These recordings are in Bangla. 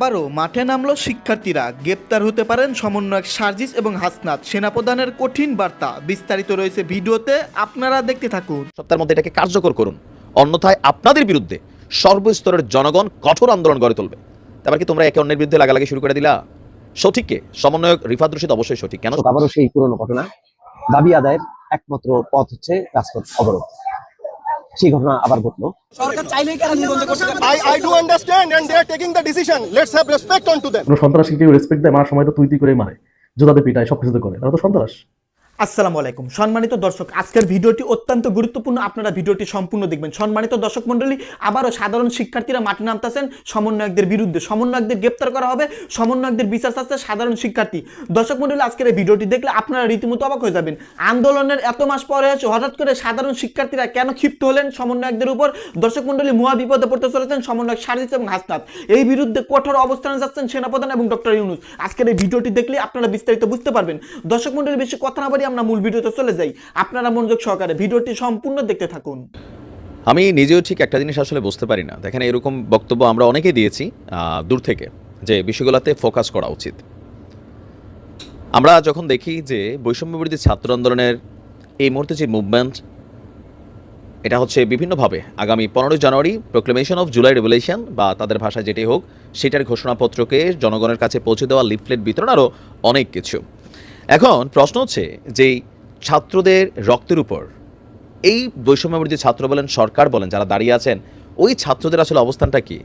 আবারও মাঠে নামলো শিক্ষার্থীরা। গ্রেপ্তার হতে পারেন সমন্বয়ক সার্জিস এবং হাসনাত। সেনাপ্রধানের কঠিন বার্তা। বিস্তারিত রয়েছে ভিডিওতে আপনারা দেখতে থাকুন। সপ্তাহের মধ্যে এটাকে কার্যকর করুন। অন্যথায় আপনাদের বিরুদ্ধে সর্বস্তরের জনগণ কঠোর আন্দোলন গড়ে তুলবে। তারপর কি তোমরা একে অন্যের বিরুদ্ধে লাগালাগি শুরু করে দিলা? সঠিককে। সমন্বয়ক রিফাত রশিদ অবশ্যই সঠিক। কেন? আবারও সেই পুরনো ঘটনা। দাবি আদায়ের একমাত্র পথ হচ্ছে রাজপথ অবরোধ। সেই ঘটনা আবার ঘটলো। সন্ত্রাসীকে রেসপেক্ট দেয় মারার সময় তো তুই তুই করে মারে যোদাদের পিটায় সবকিছু করে। তারা তো সন্ত্রাস। আসসালামু আলাইকুম। সম্মানিত দর্শক, আজকের ভিডিওটি অত্যন্ত গুরুত্বপূর্ণ। আপনারা ভিডিওটি সম্পূর্ণ দেখবেন। সম্মানিত দর্শক মণ্ডলী, আবারও সাধারণ শিক্ষার্থীরা মাঠে নামতেছেন। সমন্বয়কদের বিরুদ্ধে সমন্বয়কদের গ্রেপ্তার করা হবে। সমন্বয়কদের বিচার চাচ্ছে সাধারণ শিক্ষার্থী। দর্শক মণ্ডলী, আজকের এই ভিডিওটি দেখলে আপনারা রীতিমতো অবাক হয়ে যাবেন। আন্দোলনের এত মাস পরে আছে হঠাৎ করে সাধারণ শিক্ষার্থীরা কেন ক্ষিপ্ত হলেন সমন্বয়কদের উপর? দর্শক মণ্ডলী, মহা বিপদে পড়তে চলেছেন সমন্বয়ক সার্জিস এবং হাসনাত। এই বিরুদ্ধে কঠোর অবস্থানে যাচ্ছেন সেনাপ্রধান এবং ডক্টর ইউনুস। আজকের এই ভিডিওটি দেখলে আপনারা বিস্তারিত বুঝতে পারবেন। দর্শক মণ্ডলী, বেশি কথা না বাড়ি আমরা মূল ভিডিওতে চলে যাই। আপনারা মনোযোগ সহকারে ভিডিওটি সম্পূর্ণ দেখতে থাকুন। আমি নিজেও ঠিক একটা জিনিস আসলে বুঝতে পারি না। দেখেন, এরকম বক্তব্য আমরা অনেকেই দিয়েছি দূর থেকে, যে বিষয়গুলোতে ফোকাস করা উচিত। আমরা যখন দেখি যে বৈষম্য বিরোধী ছাত্র আন্দোলনের এই মুহূর্তে যে মুভমেন্ট এটা হচ্ছে বিভিন্নভাবে আগামী পনেরোই জানুয়ারি প্রোক্লেমেশন অফ জুলাই রেভুলেশন বা তাদের ভাষায় যেটি হোক, সেটার ঘোষণাপত্রকে জনগণের কাছে পৌঁছে দেওয়া লিফলেট বিতরণ আরও অনেক কিছু। এখন প্রশ্ন হচ্ছে যে ছাত্রদের রক্তের উপর, এই বৈষম্য বিরোধী ছাত্র বলেন, সরকার বলেন, যারা দাঁড়িয়ে আছেন, ওই ছাত্রদের আসলে অবস্থানটা কি?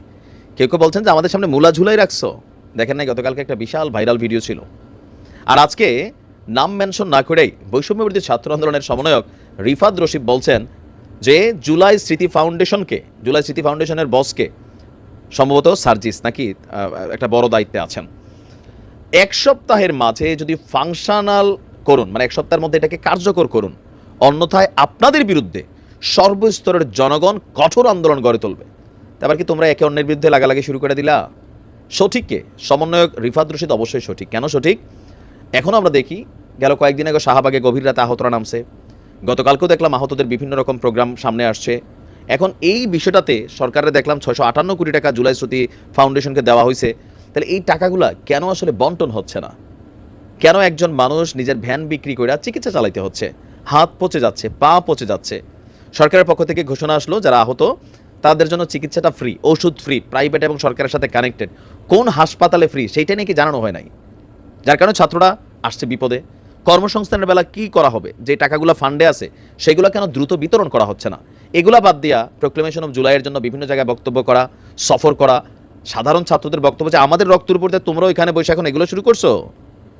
কেউ কেউ বলছেন যে আমাদের সামনে মূলা ঝুলাই রাখছো। দেখেন নাই, গতকালকে একটা বিশাল ভাইরাল ভিডিও ছিল। আর আজকে নাম মেনশন না করেই বৈষম্য বিরোধী ছাত্র আন্দোলনের সমন্বয়ক রিফাত রশিদ বলছেন যে জুলাই স্মৃতি ফাউন্ডেশনকে, জুলাই স্মৃতি ফাউন্ডেশনের বসকে সম্ভবত সার্জিস নাকি একটা বড় দায়িত্বে আছেন। এক সপ্তাহের মাঝে যদি ফাংশনাল করুন মানে এক সপ্তাহের মধ্যে এটাকে কার্যকর করুন, অন্যথায় আপনাদের বিরুদ্ধে সর্বস্তরের জনগণ কঠোর আন্দোলন গড়ে তুলবে। তারপর কি তোমরা একে অন্যের বিরুদ্ধে লাগালাগি শুরু করে দিলা? সঠিককে সমন্বয়ক রিফাত রশিদ অবশ্যই সঠিক। কেন সঠিক? এখনও আমরা দেখি, গেল কয়েকদিন আগে শাহবাগে গভীর রাতে আহতরা নামছে। গতকালকেও দেখলাম আহতদের বিভিন্ন রকম প্রোগ্রাম সামনে আসছে। এখন এই বিষয়টাতে সরকারের দেখলাম ছয়শো আটান্ন কোটি টাকা জুলাই শ্রুতি ফাউন্ডেশনকে দেওয়া হয়েছে। তাহলে এই টাকাগুলা কেন আসলে বন্টন হচ্ছে না? কেন একজন মানুষ নিজের ভ্যান বিক্রি করে চিকিৎসা চালাইতে হচ্ছে? হাত পচে যাচ্ছে, পা পচে যাচ্ছে। সরকারের পক্ষ থেকে ঘোষণা আসলো যারা আহত, তাদের জন্য চিকিৎসাটা ফ্রি, ওষুধ ফ্রি, প্রাইভেট এবং সরকারের সাথে কানেক্টেড। কোন হাসপাতালে ফ্রি সেইটা নাকি জানানো হয় নাই? যার কারণে ছাত্ররা আসছে বিপদে। কর্মসংস্থানের বেলা কি করা হবে? যে টাকাগুলো ফান্ডে আছে, সেগুলো কেন দ্রুত বিতরণ করা হচ্ছে না? এগুলা বাদ দিয়া প্রোক্লেমেশন অফ জুলাইয়ের জন্য বিভিন্ন জায়গায় বক্তব্য করা, সফর করা সাধারণ ছাত্রদের বক্তব্য যে আমাদের রক্তের উপর তোমরা এখানে বসে এখন এগুলো শুরু করছ?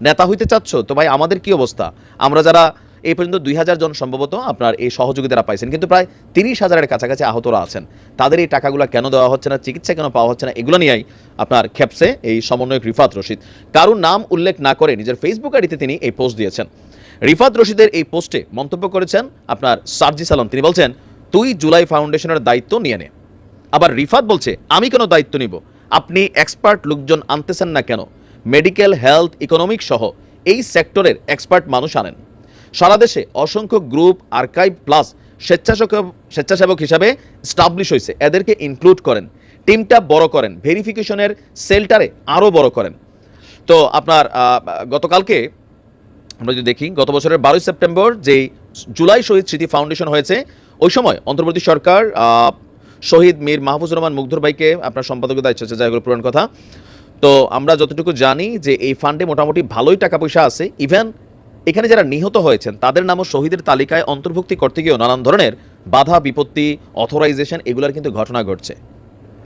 নেতা হইতে চাচ্ছ? তো ভাই, আমাদের কি অবস্থা? আমরা যারা এই পর্যন্ত দুই হাজার জন সম্ভবত আপনার এই সহযোগিতারা পাইছেন, কিন্তু প্রায় তিরিশ হাজারের কাছাকাছি আহতরা আছেন। তাদের এই টাকাগুলো কেন দেওয়া হচ্ছে না, চিকিৎসা কেন পাওয়া হচ্ছে না, এগুলো নিয়েই আপনার খেপসে এই সমন্বয়ক রিফাত রশিদ। কারুর নাম উল্লেখ না করে নিজের ফেসবুক আইডিতে তিনি এই পোস্ট দিয়েছেন। রিফাত রশিদের এই পোস্টে মন্তব্য করেছেন আপনার সার্জি আলম তিনি বলছেন, তুই জুলাই ফাউন্ডেশনের দায়িত্ব নিয়ে নে। আবার রিফাত বলছে, আমি কেন দায়িত্ব নিব। আপনি এক্সপার্ট লোকজন আনতেছেন না কেন? মেডিকেল হেলথ ইকোনমিক সহ এই সেক্টরের এক্সপার্ট মানুষ আনেন। সারা দেশে অসংখ্য গ্রুপ আর্কাইভ প্লাস স্বেচ্ছাসেবক স্বেচ্ছাসেবক হিসাবে স্টাবলিশ হয়েছে। এদেরকে ইনক্লুড করেন। টিমটা বড় করেন। ভেরিফিকেশনের সেলটারে আরও বড় করেন। তো আপনার গতকালকে আমরা যদি দেখি, গত বছরের বারোই সেপ্টেম্বর যেই জুলাই শহীদ স্মৃতি ফাউন্ডেশন হয়েছে, ওই সময় অন্তর্বর্তী সরকার শহীদ মীর মাহফুজ রহমান মুগ্ধর ভাইকে আপনার সম্পাদকের দায়িত্ব আছে জায়গাগুলো পুরান কথা। তো আমরা যতটুকু জানি যে এই ফান্ডে মোটামুটি ভালোই টাকা পয়সা আছে। ইভেন এখানে যারা নিহত হয়েছেন, তাদের নামও শহীদের তালিকায় অন্তর্ভুক্তি করতে গিয়েও নানান ধরনের বাধা, বিপত্তি অথরাইজেশন এগুলোর কিন্তু ঘটনা ঘটছে।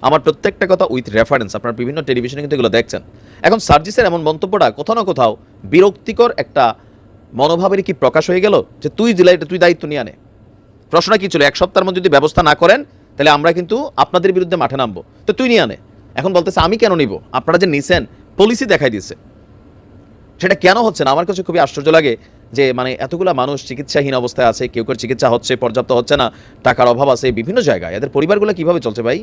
আমার প্রত্যেকটা কথা উইথ রেফারেন্স আপনার বিভিন্ন টেলিভিশনে কিন্তু এগুলো দেখছেন। এখন সার্জিসের এমন মন্তব্যটা কোথাও না কোথাও বিরক্তিকর একটা মনোভাবের কি প্রকাশ হয়ে গেল? যে তুই জেলায়, তুই দায়িত্ব নিয়ে আনে। প্রশ্ন কি ছিল? এক সপ্তাহের মধ্যে যদি ব্যবস্থা না করেন তাহলে আমরা কিন্তু আপনাদের বিরুদ্ধে মাঠে নামবো। তো তুই নিয়ে আনে। এখন বলতেছে, আমি কেন নিব? আপনারা যে নিছেন পলিসি দেখাই দিয়েছে। সেটা কেন হচ্ছে না? আমার কাছে খুবই আশ্চর্য লাগে যে মানে এতগুলা মানুষ চিকিৎসাহীন অবস্থায় আছে, কেউ কেউ চিকিৎসা হচ্ছে, পর্যাপ্ত হচ্ছে না, টাকার অভাব আছে, বিভিন্ন জায়গায়। এদের পরিবারগুলো কীভাবে চলছে ভাই?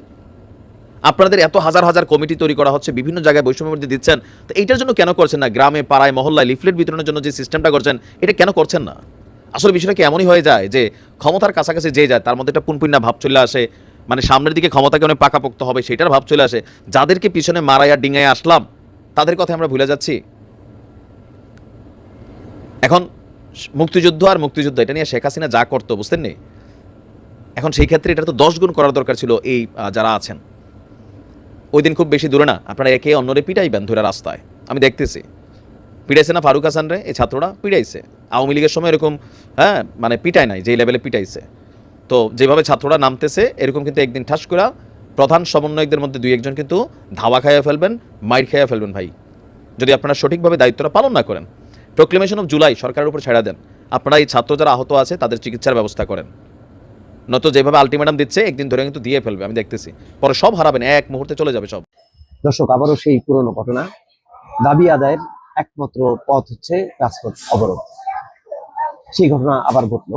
আপনাদের এত হাজার হাজার কমিটি তৈরি করা হচ্ছে, বিভিন্ন জায়গায় বৈষম্য বিরোধী দিচ্ছেন, তো এইটার জন্য কেন করছেন না? গ্রামে, পাড়ায়, মহল্লায় লিফলেট বিতরণের জন্য যে সিস্টেমটা করছেন, এটা কেন করছেন না? আসলে বিষয়টা কি এমনই হয়ে যায় যে, ক্ষমতার কাছাকাছি যে যায়, তার মধ্যে একটা পুনপুন্না ভাব চলে আসে মানে সামনের দিকে ক্ষমতা কেন পাকাপোক্ত হবে, সেটার ভাব চলে আসে। যাদেরকে পিছনে মারাইয়া ডিঙায় আসলাম, তাদের কথা আমরা ভুলে যাচ্ছি। এখন মুক্তিযুদ্ধ আর মুক্তিযুদ্ধ, এটা নিয়ে শেখ হাসিনা যা করতো, বুঝতেন নি? এখন সেই ক্ষেত্রে এটা তো দশ গুণ করার দরকার ছিল এই যারা আছেন। ওই দিন খুব বেশি দূরে না, আপনারা একে অন্যরে পিটাইবেন ধরে রাস্তায়। আমি দেখতেছি। পিটাইছে না ফারুক হাসান রে এই ছাত্ররা পিটাইছে। আওয়ামী লীগের সময় এরকম হ্যাঁ মানে পিটায় নাই, যেই লেভেলে পিটাইছে। তো যেভাবে ছাত্ররা নামতেছে, এরকম কিন্তু একদিন ঠাস করে প্রধান সমন্বয়কদের মধ্যে দুই একজন কিন্তু ধাওয়া খাইয়া ফেলবেন, মাইর খাইয়া ফেলবেন ভাই। যদি আপনারা সঠিকভাবে দায়িত্বটা পালন না করেন প্রোক্লেমেশন অফ জুলাই সরকারের উপর ছেড়া দেন। আপনারা এই ছাত্র যারা আহত আছে, তাদের চিকিৎসার ব্যবস্থা করেন। নত যেভাবে আলটিমেটাম দিচ্ছে, একদিন ধরে কিন্তু দিয়ে ফেলবে, আমি দেখতেছি। পরে সব হারাবেন, এক মুহূর্তে চলে যাবে সব। দর্শক, আবারও সেই পুরনো ঘটনা। দাবি আদায়ের একমাত্র পথ হচ্ছে রাজপথ অবরোধ। সেই ঘটনা আবার ঘটল।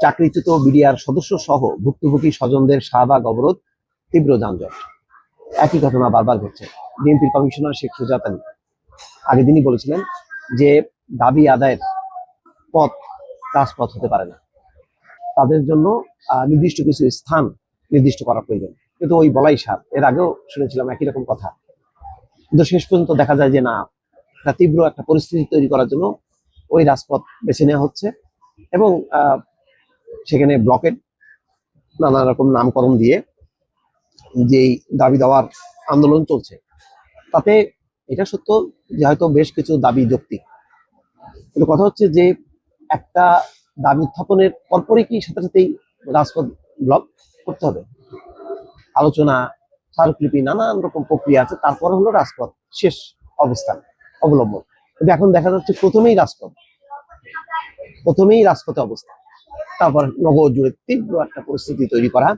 চাকরিচ্যুত বিডিআর সদস্য সহ ভুক্তভোগী স্বজনদের শাহবাগ অবরোধ, তীব্র যানজট। একই ঘটনা বারবার ঘটছে। বিএনপির কমিশনার শেখ সুজাত আলী। আগের দিনই বলেছিলেন যে, দাবি আদায়ের পথ রাজপথ হতে পারে না। তাদের জন্য নির্দিষ্ট কিছু স্থান নির্দিষ্ট করা প্রয়োজন। কিন্তু ওই বলাই সার। এর আগেও শুনেছিলাম একই রকম কথা। কিন্তু শেষ পর্যন্ত দেখা যায় যে, না, একটা তীব্র একটা পরিস্থিতি তৈরি করার জন্য ওই রাজপথ বেছে নেওয়া হচ্ছে। এবং সেখানে ব্লকের নানা রকম নামকরণ দিয়ে যেই দাবি দেওয়ার আন্দোলন চলছে। তাতে এটা সত্য যে হয়তো বেশ কিছু দাবি যৌক্তিক। কিন্তু কথা হচ্ছে যে একটা দাবি উত্থাপনের পরপরই কি সাথে সাথেই রাজপথ ব্লক করতে হবে। আলোচনা, স্মারকলিপি, নানান রকম প্রক্রিয়া আছে, তারপরে হলো রাজপথ শেষ অবস্থান অবলম্বন। কিন্তু এখন দেখা যাচ্ছে প্রথমেই রাজপথ। প্রথমেই রাজপথে অবস্থান। তারপর নগর জুড়ে তীব্র একটা পরিস্থিতি তৈরি করা।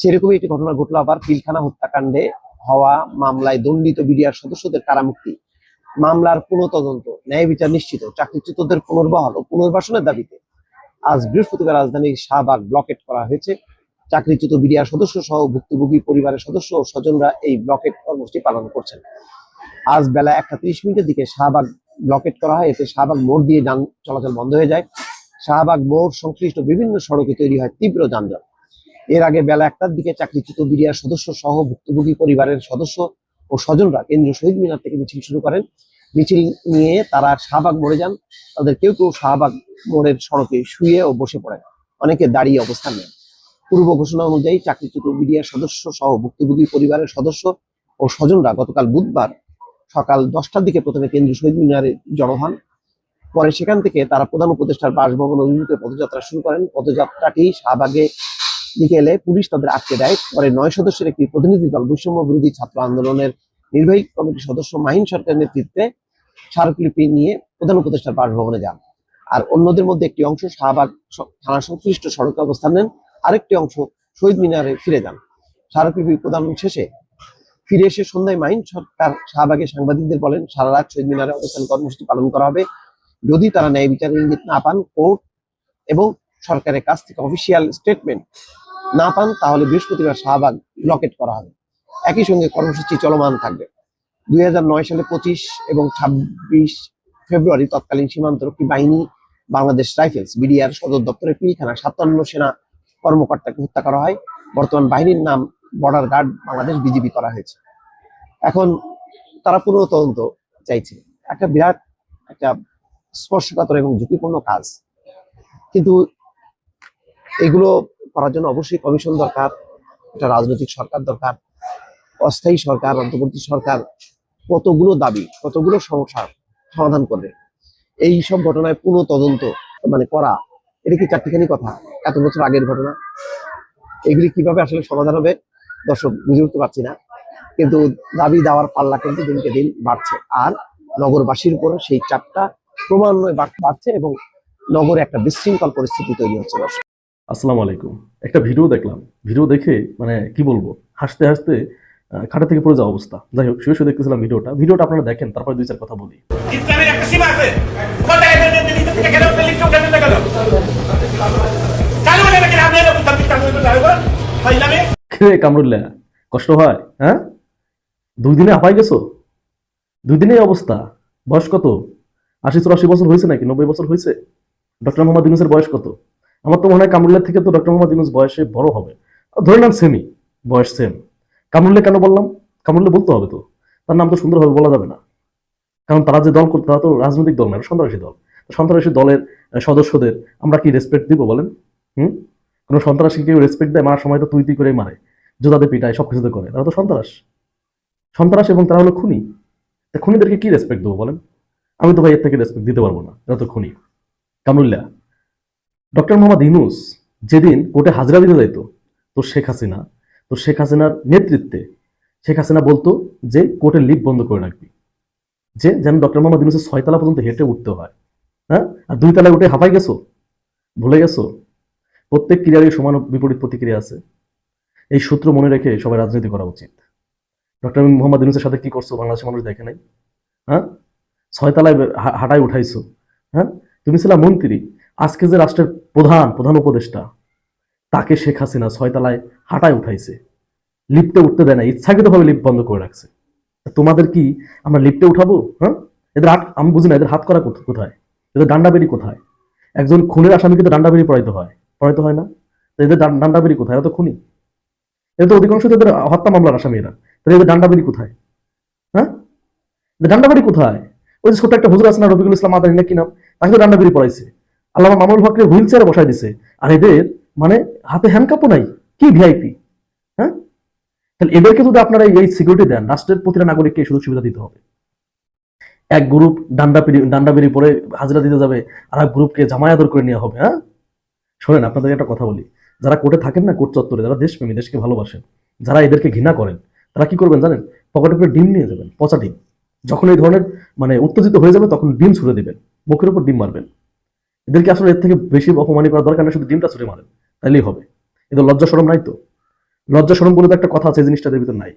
সেরকমই একটি ঘটনা ঘটলো আবার পিলখানা হত্যাকাণ্ডে হওয়া মামলায় দণ্ডিত বিডিআর সদস্যদের কারামুক্তি। মামলার পুনঃতদন্ত, ন্যায় বিচার নিশ্চিত, চাকরিচ্যুতদের পুনর্বহাল ও পুনর্বাসনের দাবিতে আজ বৃহস্পতিবার রাজধানীর শাহবাগ ব্লকেট করা হয়েছে। চাকরিচ্যুত বিডিআর সদস্য সহ ভুক্তভোগী পরিবারের সদস্য ও স্বজনরা এই ব্লকেট কর্মসূচি পালন করছেন। আজ বেলা একটা ত্রিশ মিনিটের দিকে শাহবাগ ব্লকেট করা হয়। এতে শাহবাগ মোড় দিয়ে যান চলাচল বন্ধ হয়ে যায়। শাহবাগ মোড় সংশ্লিষ্ট বিভিন্ন সড়কে তৈরি হয় তীব্র যানজট। এর আগে বেলা একটার দিকে চাকরিচ্যুত বিডিআর সদস্য সহ ভুক্তভোগী পরিবারের সদস্য ও স্বজনরা কেন্দ্রীয় শহীদ মিনার থেকে মিছিল শুরু করেন। মিছিল নিয়ে তারা শাহবাগ মোড়ে যান। তাদের কেউ কেউ শাহবাগ মোড়ের সড়কে শুয়ে ও বসে পড়েন। অনেকে দাঁড়িয়ে অবস্থান নেন। পূর্ব ঘোষণা অনুযায়ী চাকরিচ্যুত বিডিআর সদস্য সহ ভুক্তভোগী পরিবারের সদস্য ও স্বজনরা গতকাল বুধবার সকাল দশটার দিকে প্রথমে কেন্দ্রীয় শহীদ মিনারে জড়ো হন। পরে সেখান থেকে তারা প্রধান উপদেষ্টার বাসভবন অভিমুখে পদযাত্রা শুরু করেন। পদযাত্রাটি শাহবাগে দিকে এলে পুলিশ তাদের আটকে দেয়। পরে নয় সদস্যের একটি প্রতিনিধি দল বৈষম্য বিরোধী ছাত্র আন্দোলনের নির্বাহী কমিটির সদস্য মাহিন সরকারের নেতৃত্বে স্মারকলিপি নিয়ে প্রধান উপদেষ্টার বাসভবনে যান। আর অন্যদের মধ্যে একটি অংশ শাহবাগ থানা সংশ্লিষ্ট সড়কে অবস্থান নেন। আরেকটি অংশ শহীদ মিনারে ফিরে যান। স্মারকলিপি প্রদান শেষে ফিরে এসে সন্ধ্যায় মাইন সরকার শাহবাগে সাংবাদিকদের বলেন, সারা রাত শহীদ মিনারে অবস্থান কর্মসূচি পালন করা হবে। যদি তারা ন্যায় বিচারের ইঙ্গিত না পান, কোর্ট এবং সরকারের কাছ থেকে অফিসিয়াল স্টেটমেন্ট না পান, তাহলে বৃহস্পতিবার শাহবাগ ব্লকেট করা হবে। একই সঙ্গে কর্মসূচি চলমান থাকবে। দুই সালে পঁচিশ এবং ছাব্বিশ ফেব্রুয়ারি তৎকালীন সীমান্তরক্ষী বাহিনী, বাংলাদেশ রাইফেলস, বিডিআর সদর দপ্তরের পিলখানা সাতান্ন সেনা কর্মকর্তাকে হত্যা করা হয়। বর্তমান বাহিনীর নাম বর্ডার গার্ড বাংলাদেশ বিজিবি করা হয়েছে। এখন তারা পুনঃ তদন্ত চাইছে। একটা বিরাট, একটা স্পর্শকাতর এবং ঝুঁকিপূর্ণ কাজ। কিন্তু এগুলো করার জন্য অবশ্যই কমিশন দরকার, একটা রাজনৈতিক সরকার দরকার, অস্থায়ী সরকার, অন্তর্বর্তী সরকার, কতগুলো দাবি, কতগুলো সমস্যার সমাধান করবে। এই সব ঘটনায় পুনঃ তদন্ত মানে করা, এটা কি চারটিখানি কথা? এত বছর আগের ঘটনা। এগুলি কীভাবে আসলে সমাধান হবে, দর্শক বুঝে উঠতে পারছি না। কিন্তু দাবি দেওয়ার পাল্লা কিন্তু দিনকে দিন বাড়ছে। আর নগরবাসীর উপর সেই চাপটা ক্রমান্বয়ে বাড়ছে এবং নগরে একটা বিশৃঙ্খল পরিস্থিতি তৈরি হচ্ছে আসসালামু আলাইকুম। একটা ভিডিও দেখলাম। ভিডিও দেখে মানে কি বলব হাসতে হাসতে আহ, খাটা থেকে পড়ে যাওয়া অবস্থা। যাই হোক শুয়ে শুয়ে দেখতেছিলাম ভিডিওটা। ভিডিওটা আপনারা দেখেন তারপরে দুই চার কথা বলি। ইসলামের একটা সীমা আছে। ওখান থেকে বের হতে দিতে থেকে গেল লিফট উঠে দিতে গেল। চালু হলে নাকি আমি এলো বুঝতাম চালু হতে যাব ফাইলামে কে কামরুল্লাহ? কষ্ট হয় হ্যাঁ? দুই দিনে হাঁপাই গেছো? দুই দিনে অবস্থা। বয়স কত? আশি চুরাশি বছর হয়েছে নাকি? নব্বই বছর হয়েছে? ডক্টর মোহাম্মদ ইউনুসের বয়স কত? আমার তো মনে হয় কামরুল্লাহ থেকে তো ডক্টর মোহাম্মদ ইউনুস বয়সে বড় হবে। ধরে নেন সেমি, বয়স সেম। কামরুল্লে কেন বললাম? কামরুল্লে বলতে হবে তো। তার নাম তো সুন্দরভাবে বলা যাবে না। কারণ তারা যে দল করতে তারা তো রাজনৈতিক দল না সন্ত্রাসী দল। সন্ত্রাসী দলের সদস্যদের আমরা কি রেসপেক্ট দিব বলেন? হুম? কোনো সন্ত্রাসী কেউ রেসপেক্ট দেয়? মারার সময় তো তুই তুই করে মারে জোতাতে পিটায় সব কিছুতে করে। তারা তো সন্ত্রাস। সন্ত্রাস এবং তারা হলো খুনি। তা খুনিদেরকে কি রেসপেক্ট দেবো বলেন? আমি তো ভাই এর থেকে রেসপেক্ট দিতে পারব না, এরা তো খুনি। কামরুল্লাহ ডক্টর মোহাম্মদ ইনুস যেদিন কোর্টে হাজিরা দিতে যাইতো, তো শেখ হাসিনা, তো শেখ হাসিনার নেতৃত্বে শেখ হাসিনা বলতো যে কোর্টের লিফট বন্ধ করে রাখবি। যে যেন ডক্টর মোহাম্মদ ইউনুসের ছয়তলা পর্যন্ত হেঁটে উঠতে হয়। হ্যাঁ? আর দুই তলায় উঠে হাঁপাই গেছো? ভুলে গেছো? প্রত্যেক ক্রিয়ারই সমান বিপরীত প্রতিক্রিয়া আছে। এই সূত্র মনে রেখে সবাই রাজনীতি করা উচিত। ডক্টর মোহাম্মদ ইউনুসের সাথে কি করছ? বাংলাদেশের মানুষ দেখে নাই। হ্যাঁ? ছয়তলায় হাঁটায় উঠাইছো হ্যাঁ? তুমি ছিলা মন্ত্রী। আজকে যে রাষ্ট্রের প্রধান প্রধান উপদেষ্টা, তাকে শেখ হাসিনা ছয়তলায় হাঁটায় উঠাইছে। লিফটে উঠতে দেয় না ইচ্ছাকৃতভাবে লিফট বন্ধ করে রাখছে। তোমাদের কি আমরা লিফটে উঠাবো হ্যাঁ? এদের হাত, আমি বুঝি না, এদের হাত করা কোথায়? এদের ডান্ডাবেরি কোথায়? একজন খুনের আসামিকে তো ডান্ডাবেরি পড়াইতে হয় পড়াইতে হয় না? তো এদের ডান- ডান্ডাবেরি কোথায়? এরা তো খুনি। এদের তো অধিকাংশ এদের হত্যা মামলার আসামি এরা তাহলে এদের ডান্ডাবেরি কোথায়? হ্যাঁ? এদের ডান্ডাবেরি কোথায়? ওই যে ছোট্ট একটা হুজুর আছে না ইসলাম নাম? তাকে তো পড়াইছে। মামুল হুইল চেয়ারে বসাই দিছে। আর এদের মানে হাতে হ্যান্ডকাপও নাই। কি ভিআইপি হ্যাঁ? তাহলে এদেরকে যদি আপনারা এই সিকিউরিটি দেন, রাষ্ট্রের প্রতিটা নাগরিককে সুযোগ সুবিধা দিতে হবে। এক গ্রুপ ডান্ডা ডান্ডা পরে হাজিরা দিতে যাবে, আর এক গ্রুপকে জামাই আদর করে নেওয়া হবে হ্যাঁ? শোনেন আপনাদের একটা কথা বলি। যারা কোর্টে থাকেন না, কোর্ট চত্বরে, যারা দেশপ্রেমী, দেশকে ভালোবাসেন, যারা এদেরকে ঘৃণা করেন, তারা কি করবেন জানেন? পকেটে করে ডিম নিয়ে যাবেন, পচা ডিম। যখন এই ধরনের মানে উত্তেজিত হয়ে যাবে, তখন ডিম ছুড়ে দিবেন। মুখের উপর ডিম মারবেন। এদেরকে আসলে এর থেকে বেশি অপমানি করার দরকার নেই, শুধু ডিমটা ছুড়ে মারেন। তাইলেই হবে। এদের লজ্জা সরম নাই তো? লজ্জা সরম বলে তো একটা কথা আছে, এই জিনিসটা এদের ভিতর নাই।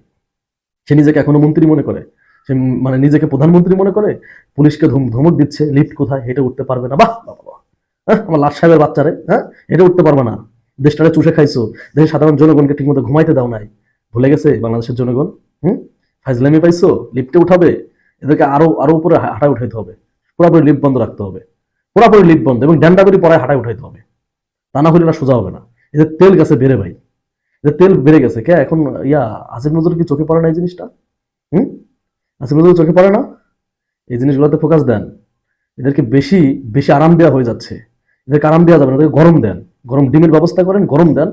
সে নিজেকে এখনও মন্ত্রী মনে করে। সে মানে নিজেকে প্রধানমন্ত্রী মনে করে। পুলিশকে ধমক দিচ্ছে, লিফট কোথায়, হেঁটে উঠতে পারবে না। বাহ বাহ। হ্যাঁ আমার লাট সাহেবের বাচ্চারে হ্যাঁ হেঁটে উঠতে পারবে না। দেশটারে চুষে খাইছো। দেশের সাধারণ জনগণকে ঠিকমতো ঘুমাইতে দাও নাই। ভুলে গেছে বাংলাদেশের জনগণ? হুম? ফাইজলামি পাইছো? লিফটে উঠাবে? এদেরকে আরও আরও উপরে হাঁটায় উঠাইতে হবে। পুরোপুরি লিফট বন্ধ রাখতে হবে। পুরোপুরি লিফট বন্ধ এবং ড্যান্ডাবেরি পড়ায় হাঁটায় উঠাইতে হবে। তা না হলে সোজা হবে না। এদের তেল গেছে বেড়ে ভাই। এদের তেল বেড়ে গেছে। কে? এখন ইয়া আসিফ নজর কি চোখে পড়ে না এই জিনিসটা? হুম? আসিফ নজর চোখে পড়ে না? এই জিনিসগুলোতে ফোকাস দেন। এদেরকে বেশি বেশি আরাম দেওয়া হয়ে যাচ্ছে। এদেরকে আরাম দেওয়া যাবে না। এদেরকে গরম দেন। গরম ডিমের ব্যবস্থা করেন, গরম দেন,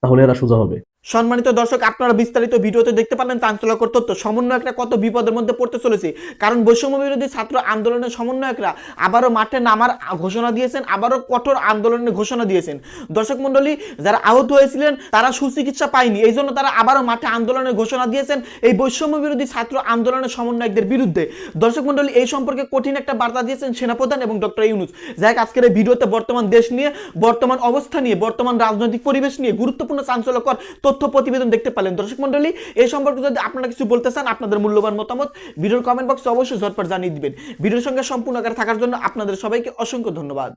তাহলে এরা সোজা হবে। সম্মানিত দর্শক, আপনারা বিস্তারিত ভিডিওতে দেখতে পারলেন চাঞ্চল্যকর তথ্য। সমন্বয়করা কত বিপদের মধ্যে পড়তে চলেছে। কারণ বৈষম্য বিরোধী ছাত্র আন্দোলনের সমন্বয়করা আবারও মাঠে নামার ঘোষণা দিয়েছেন, আবারও কঠোর আন্দোলনের ঘোষণা দিয়েছেন। দর্শক মণ্ডলী, যারা আহত হয়েছিলেন, তারা সুচিকিৎসা পায়নি। এই জন্য তারা আবারও মাঠে আন্দোলনের ঘোষণা দিয়েছেন এই বৈষম্য বিরোধী ছাত্র আন্দোলনের সমন্বয়কদের বিরুদ্ধে। দর্শক মণ্ডলী, এই সম্পর্কে কঠিন একটা বার্তা দিয়েছেন সেনাপ্রধান এবং ডক্টর ইউনুস। যাই আজকের এই ভিডিওতে বর্তমান দেশ নিয়ে, বর্তমান অবস্থা নিয়ে, বর্তমান রাজনৈতিক পরিবেশ নিয়ে গুরুত্বপূর্ণ চাঞ্চল্যকর তথ্য প্রতিবেদন দেখতে পারলেন। দর্শক মন্ডলী এই সম্পর্কে যদি আপনারা কিছু বলতে চান, আপনাদের মূল্যবান মতামত ভিডিওর কমেন্ট বক্সে অবশ্যই ঝটপট জানিয়ে দিবেন। ভিডিওর সঙ্গে সম্পূর্ণ আকারে থাকার জন্য আপনাদের সবাইকে অসংখ্য ধন্যবাদ।